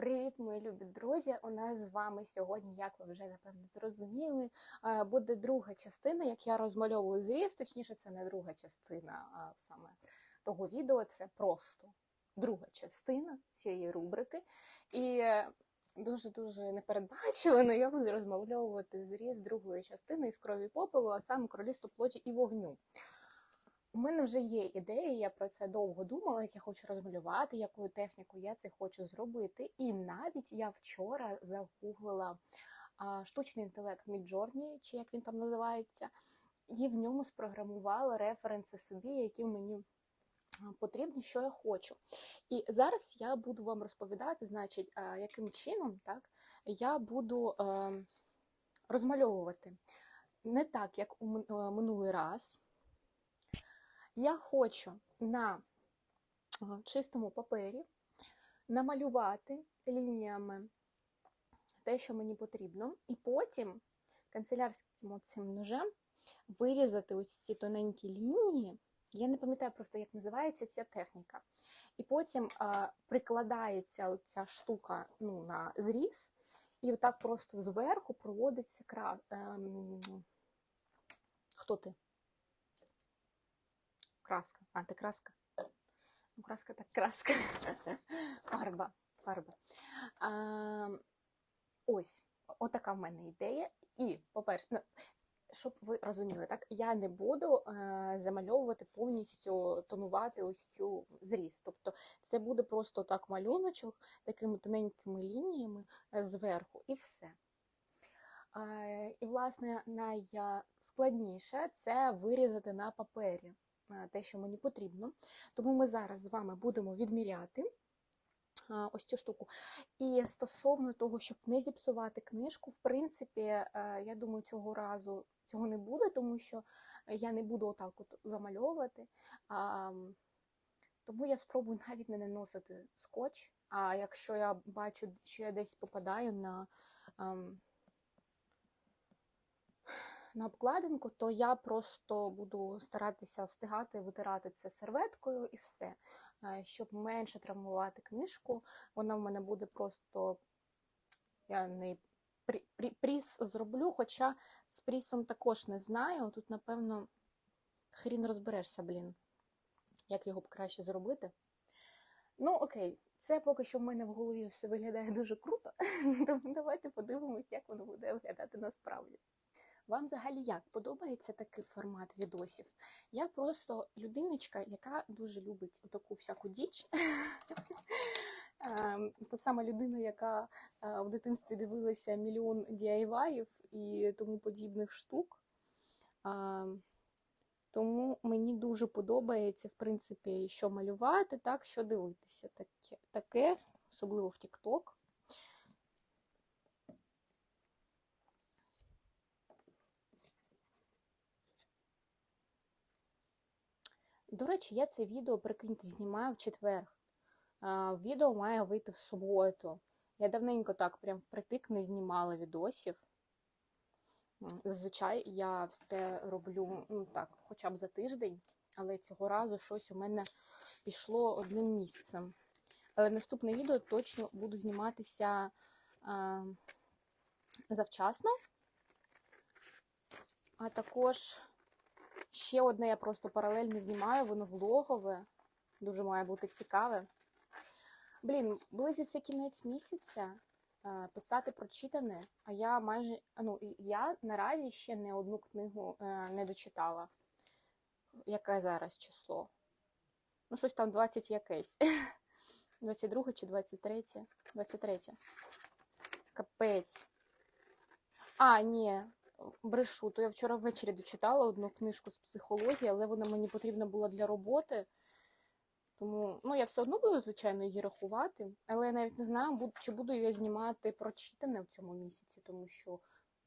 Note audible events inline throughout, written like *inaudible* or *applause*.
Привіт, мої любі друзі! У нас з вами сьогодні, як ви вже напевно зрозуміли, е, буде друга частина, як я розмальовую зріз. Точніше, це не друга частина а саме того відео, це просто друга частина цієї рубрики. І дуже-дуже непередбачувано я буду розмальовувати зріз другої частини із крові попелу, а саме королівство плоті і вогню. У мене вже є ідея, я про це довго думала, як я хочу розмалювати, якою технікою я це хочу зробити. І навіть я вчора загуглила а, штучний інтелект Midjourney, чи як він там називається, і в ньому спрограмувала референси собі, які мені потрібні, що я хочу. І зараз я буду вам розповідати, значить, яким чином так, я буду а, розмальовувати не так, як у минулий раз. Я хочу на чистому папері намалювати лініями те, що мені потрібно, і потім канцелярським цим ножем вирізати ось ці тоненькі лінії. Я не пам'ятаю просто, як називається ця техніка. І потім а, прикладається ця штука ну, на зріз, і отак просто зверху проводиться кра... Ем... Хто ти? Краска. А, це краска. Ну, краска так краска. *laughs* Фарба. Фарба. А, Ось, отака в мене ідея. І, по-перше, ну, щоб ви розуміли, так, я не буду е, замальовувати повністю тонувати ось цю зріз. Тобто це буде просто так малюночок, такими тоненькими лініями е, зверху, і все. Е, і, власне, найскладніше це вирізати на папері те, що мені потрібно. Тому ми зараз з вами будемо відміряти ось цю штуку. І стосовно того, щоб не зіпсувати книжку, в принципі, е, я думаю, цього разу цього не буде, тому що я не буду отак от замальовувати. Тому я спробую *laughs* навіть не наносити скотч. А якщо я бачу, що я десь попадаю на на обкладинку, то я просто буду старатися встигати витирати це серветкою і все. Е, щоб менше травмувати книжку, вона в мене буде просто я не пріс зроблю, хоча з прісом також не знаю. Тут, напевно, хрін розберешся, блін, як його б краще зробити. Ну, окей, це поки що в мене в голові все виглядає дуже круто. *laughs* Давайте подивимось, як воно буде виглядати насправді. Вам взагалі як подобається такий формат відосів? Я просто людиночка, яка дуже любить таку всяку діч. *laughs* Ем, та сама людина, яка е, в дитинстві дивилася мільйон DIY і тому подібних штук. Ем, тому мені дуже подобається, в принципі, що малювати, так, що дивитися. Таке, таке особливо в TikTok. До речі, я це відео, прикиньте, знімаю в четвер. Відео має вийти в суботу. Я давненько так прям впритик не знімала відосів. Зазвичай я все роблю ну так, хоча б за тиждень, але цього разу щось у мене пішло одним місцем. Але наступне відео точно буду зніматися а, завчасно, а також Ще одне я просто паралельно знімаю, воно влогове, дуже має бути цікаве. Блін, близиться кінець місяця е, писати прочитане, а я майже ну, я наразі ще не одну книгу е, не дочитала. Яке зараз число? Ну, щось там 20 якесь. *laughs* 22 чи 23? 23. Капець. А, ні, брешу, то я вчора ввечері дочитала одну книжку з психології, але вона мені потрібна була для роботи. Тому ну, я все одно буду, звичайно, її рахувати, але я навіть не знаю, чи буду я знімати прочитане в цьому місяці, тому що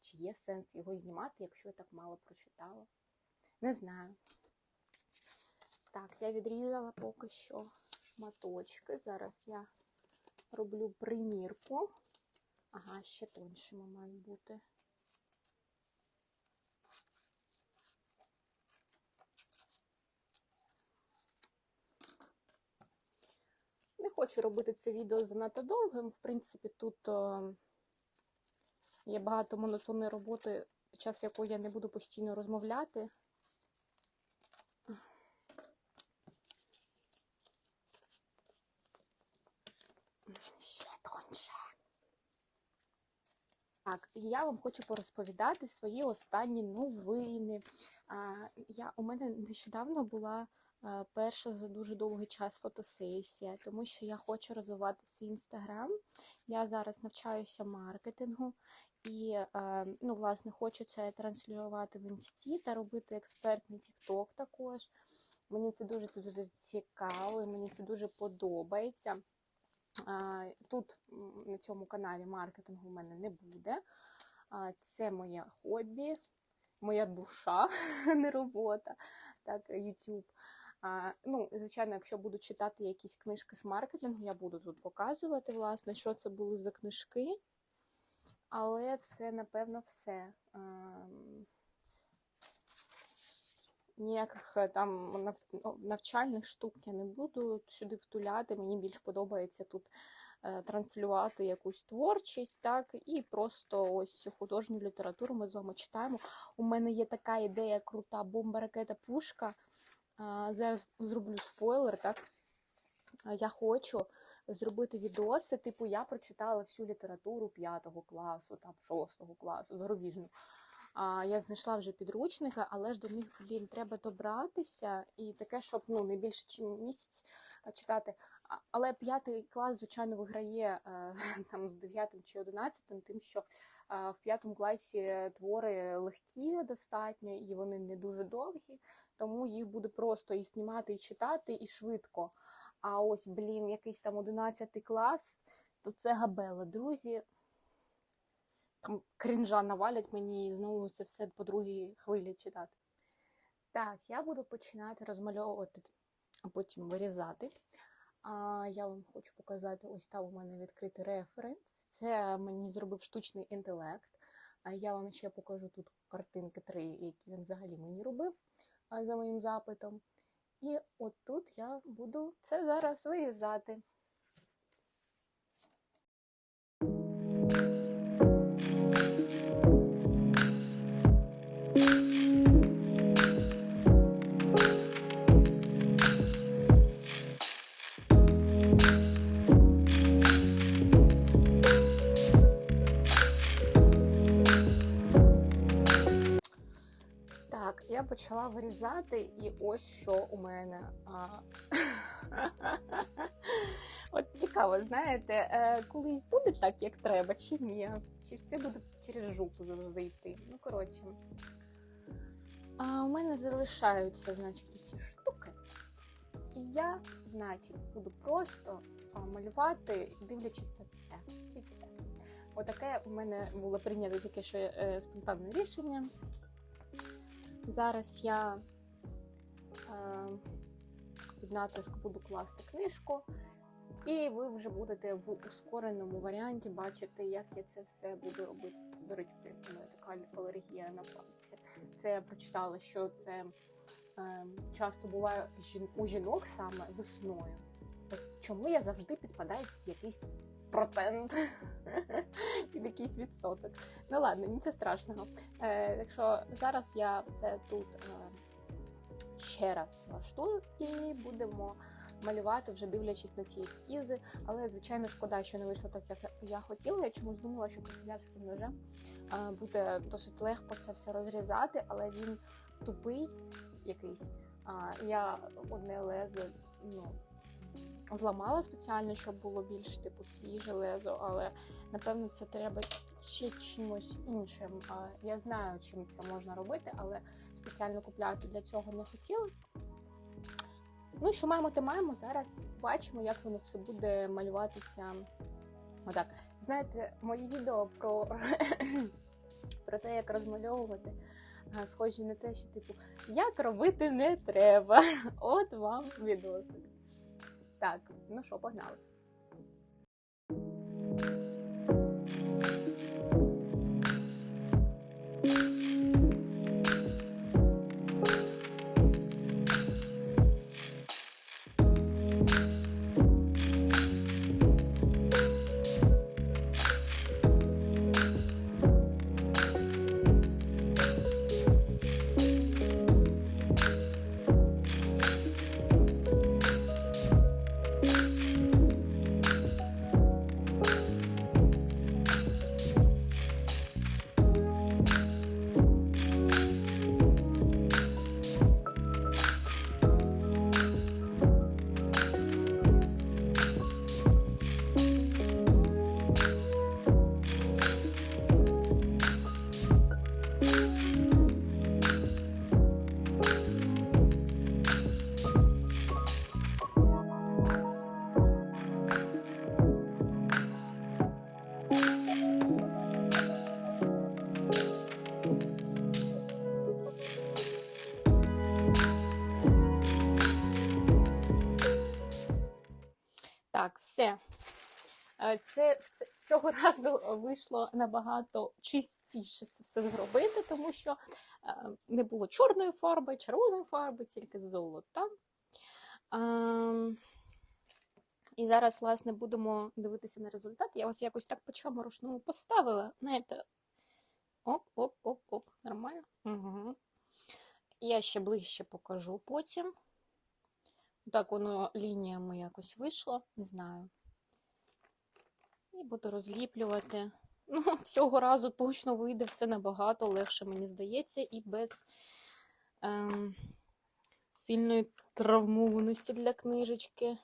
чи є сенс його знімати, якщо я так мало прочитала. Не знаю. Так, я відрізала поки що шматочки. Зараз я роблю примірку. Ага, ще тоншими мають бути. Хочу робити це відео занадто довгим. В принципі, тут е, є багато монотонної роботи, під час якої я не буду постійно розмовляти. Ще тонше. Так, я вам хочу порозповідати свої останні новини. А, я, у мене нещодавно була перша за дуже довгий час фотосесія, тому що я хочу розвивати свій інстаграм. Я зараз навчаюся маркетингу і, ну, власне, хочу це транслювати в інсті та робити експертний тікток також. Мені це дуже дуже цікаво, і мені це дуже подобається. Тут на цьому каналі маркетингу в мене не буде. Це моє хобі, моя душа, *laughs* не робота, так, YouTube. Ну, звичайно, якщо буду читати якісь книжки з маркетингу, я буду тут показувати, власне, що це були за книжки. Але це, напевно, все. Ніяких е, там ну, навчальних штук я не буду сюди втуляти. Мені більш подобається тут е, транслювати якусь творчість, так, і просто ось художню літературу ми з вами читаємо. У мене є така ідея крута бомба, ракета, пушка. Зараз зроблю спойлер, так. Я хочу зробити відоси, типу, я прочитала всю літературу 5 класу, там 6 класу, зарубіжну. А, я знайшла вже підручника, але ж до них, блін, треба добратися. І таке, щоб ну, не більше ніж місяць читати. Але п'ятий клас, звичайно, виграє е, *laughs* там з 9 чи 11, тим, що в п'ятому класі твори легкі достатньо, і вони не дуже довгі, тому їх буде просто і знімати, і читати, і швидко. А ось, блін, якийсь там 11 клас, то це габела, друзі там крінжа навалять мені і знову це все по другій хвилі читати. Так, я буду починати розмальовувати, а потім вирізати. А я вам хочу показати, ось там у мене відкритий референс. Це мені зробив штучний інтелект. А я вам ще покажу тут картинки три, які він взагалі мені робив за моїм запитом. І от тут я буду це зараз вирізати. Почала вирізати, і ось що у мене. А... *laughs* От цікаво, знаєте, е, колись буде так, як треба, чи ні? Чи все буде через жопу завжди йти? Ну, коротше. А у мене залишаються, значить, ці штуки. І я, значить, буду просто малювати, дивлячись на це. І все. Отаке у мене було прийнято тільки що е, спонтанне рішення. Зараз я е, під натиск буду класти книжку, і ви вже будете в ускореному варіанті бачити, як я це все буду робити. До речі, мене така алергія на пальці. Це я прочитала, що це е, часто буває у жінок саме весною. Чому я завжди підпадаю під якийсь процент, *laughs* під якийсь відсоток. Ну ладно, нічого страшного. Е, так зараз я все тут е, ще раз влаштую і будемо малювати, вже дивлячись на ці ескізи. Але, звичайно, шкода, що не вийшло так, як я хотіла. Я чомусь думала, що канцелярським ножем е, буде досить легко це все розрізати, але він тупий якийсь. А я одне лезо, ну. Зламала спеціально, щоб було більш типу свіже лезо, але напевно це треба ще чимось іншим. Я знаю, чим це можна робити, але спеціально купляти для цього не хотіла. Ну, що маємо, те маємо. Зараз бачимо, як воно все буде малюватися. Отак. Знаєте, мої відео про, *clears throat* про те, як розмальовувати, а, схожі на те, що, типу, як робити не треба. *laughs* От вам відосик. Так, ну що, погнали. Все. Е, Це, це цього *laughs* разу вийшло набагато чистіше це все зробити, тому що е, не було чорної фарби, червоної фарби, тільки золота. Ем, І зараз, власне, будемо дивитися на результат. Я вас якось так по чому поставила. Знаєте, оп-оп-оп-оп, нормально? Угу. Я ще ближче покажу потім. Так воно лініями якось вийшло, не знаю. І буду розліплювати. *laughs* Ну, цього разу точно вийде все набагато легше, мені здається, і без ем, сильної травмованості для книжечки.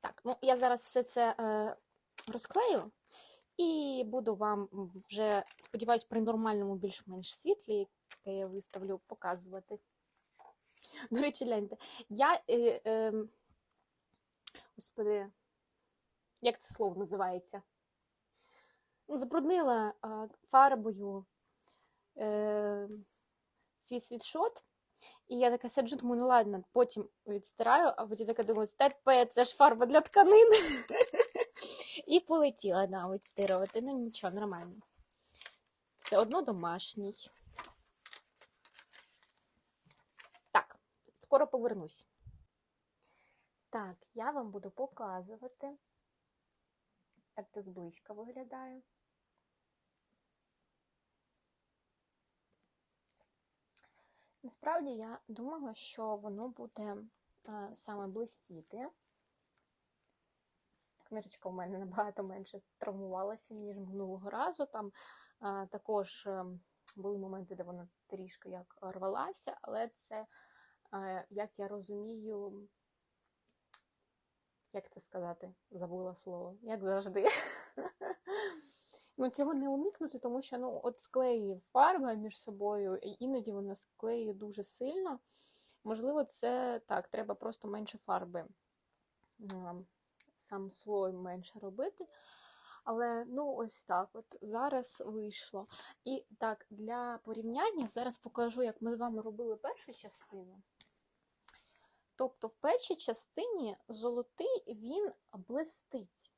Так, ну я зараз все це е, розклею і буду вам вже, сподіваюсь, при нормальному більш-менш світлі, яке я виставлю, показувати. До речі, гляньте, я. Е, е, господи, як це слово називається? Ну, забруднила е, фарбою е, свій світшот. І я така сиджу, думаю, ну ладно, потім відстираю, а потім така думаю, степе, це ж фарба для тканин. І полетіла да, відстирувати. Ну нічого, нормально. Все одно домашній. Так, скоро повернусь. Так, я вам буду показувати, як це зблизька виглядає. Насправді я думала, що воно буде а, саме блистіти. Книжечка у мене *laughs* набагато менше травмувалася, ніж минулого разу. Там а, також а, були моменти, де вона трішки як рвалася, але це, як я розумію, як це сказати, забула слово, як завжди. *laughs* Ну, цього не уникнути, тому що ну, от склеює фарба між собою, і іноді вона склеює дуже сильно. Можливо, це так, треба просто менше фарби, сам слой менше робити. Але ну ось так от зараз вийшло. І так, для порівняння зараз покажу, як ми з вами робили першу частину. Тобто, в першій частині золотий він блистить.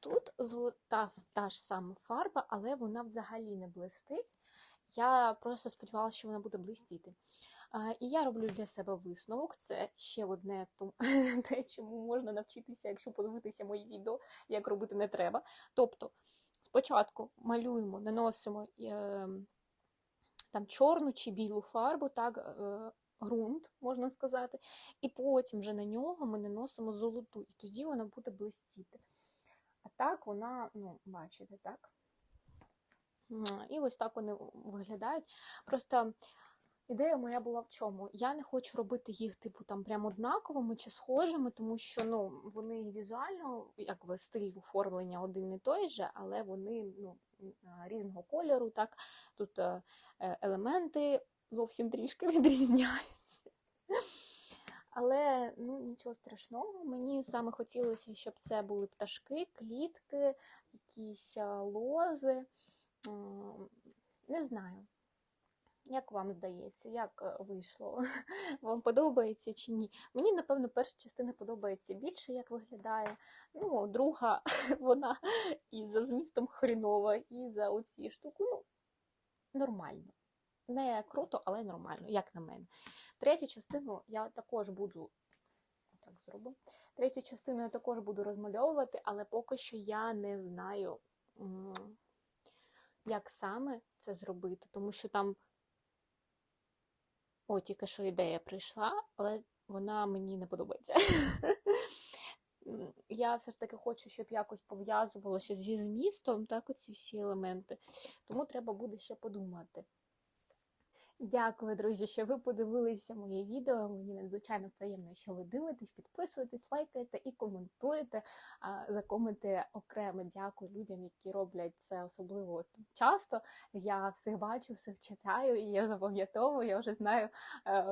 Тут золота та ж сама фарба, але вона взагалі не блистить. Я просто сподівалася, що вона буде блистіти. І я роблю для себе висновок. Це ще одне *laughs* те, чому можна навчитися, якщо подивитися мої відео, як робити не треба. Тобто, спочатку малюємо, наносимо е, там чорну чи білу фарбу, так, е, ґрунт, можна сказати, і потім вже на нього ми наносимо золоту, і тоді вона буде блистіти. А так вона, ну, бачите, так? І ось так вони виглядають. Просто ідея моя була в чому? Я не хочу робити їх, типу, там прям однаковими чи схожими, тому що ну, вони візуально, якби стиль оформлення один і той же, але вони ну, різного кольору. так? Тут е, елементи зовсім трішки *laughs* відрізняються. Але ну, нічого страшного. Мені саме хотілося, щоб це були пташки, клітки, якісь лози. Не знаю. Як вам здається, як е, вийшло? *laughs* Вам подобається чи ні? Мені, напевно, перша частина подобається більше, як виглядає. Ну, друга, *laughs* вона і за змістом хрінова, і за оці штуку. Ну, нормально. Не круто, але нормально, як на мене. Третю частину я також буду. Так зроблю. Третю частину я також буду розмальовувати, але поки що я не знаю, як саме це зробити, тому що там. О, тільки що ідея прийшла, але вона мені не подобається. *laughs* Я все ж таки хочу, щоб якось пов'язувалося зі змістом, так, оці всі елементи. Тому треба буде ще подумати. Дякую, друзі, що ви подивилися моє відео. Мені надзвичайно приємно, що ви дивитесь, підписуєтесь, лайкаєте і коментуєте. За коменти окремо дякую людям, які роблять це особливо часто. Я всіх бачу, всіх читаю, і я запам'ятовую, я вже знаю,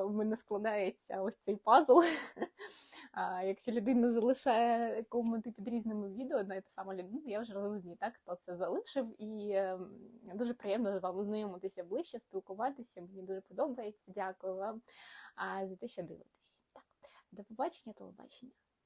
в мене складається ось цей пазл. *laughs* Якщо людина залишає коменти під різними відео, на те саме людина, я вже розумію, так хто це залишив, і ем, дуже приємно з вами знайомитися ближче, спілкуватися. Мені дуже подобається. Дякую вам за те, що дивитесь. Так, До побачення, телебачення.